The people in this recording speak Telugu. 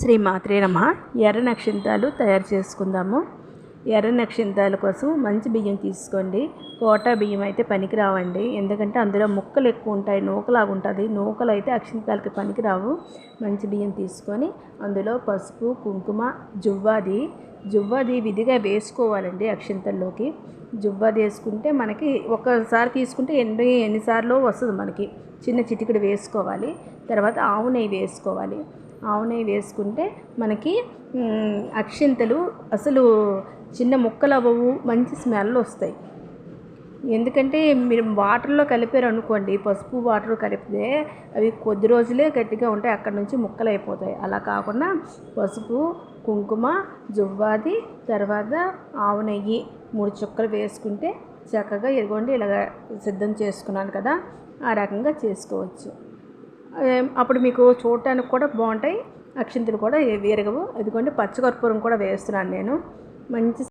శ్రీ మాత్రే నమ. ఎర్ర నక్షింతాలు తయారు చేసుకుందాము. ఎర్ర నక్షింతాల కోసం మంచి బియ్యం తీసుకోండి. కోటా బియ్యం అయితే పనికిరావండి. ఎందుకంటే అందులో ముక్కలు ఎక్కువ ఉంటాయి నూకలాగా ఉంటుంది. నూకలు అయితే అక్షింతాలకి పనికిరావు. మంచి బియ్యం తీసుకొని అందులో పసుపు కుంకుమ జువ్వాది. జువ్వాది విధిగా వేసుకోవాలండి అక్షింతల్లోకి. జువ్వాది వేసుకుంటే మనకి ఒకసారి తీసుకుంటే ఎన్ని ఎన్నిసార్లు వస్తుంది మనకి. చిన్న చిటికెడు వేసుకోవాలి. తర్వాత ఆవు నెయ్యి వేసుకోవాలి. ఆవు నెయ్యి వేసుకుంటే మనకి అక్షింతలు అసలు చిన్న ముక్కలు అవ్వవు మంచి స్మెల్ వస్తాయి. ఎందుకంటే మీరు వాటర్లో కలిపారు అనుకోండి పసుపు వాటర్ కలిపితే అవి కొద్ది రోజులే గట్టిగా ఉంటాయి అక్కడ నుంచి ముక్కలు అయిపోతాయి. అలా కాకుండా పసుపు కుంకుమ జువ్వాది తర్వాత ఆవు నెయ్యి మూడు చుక్కలు వేసుకుంటే చక్కగా ఇదిగోండి ఇలాగ సిద్ధం చేసుకున్నాను కదా ఆ రకంగా చేసుకోవచ్చు. అప్పుడు మీకు చూడటానికి కూడా బాగుంటాయి. అక్షింతలు కూడా విరగవు. ఇదిగోండి పచ్చకర్పూరం కూడా వేస్తున్నాను నేను. మంచి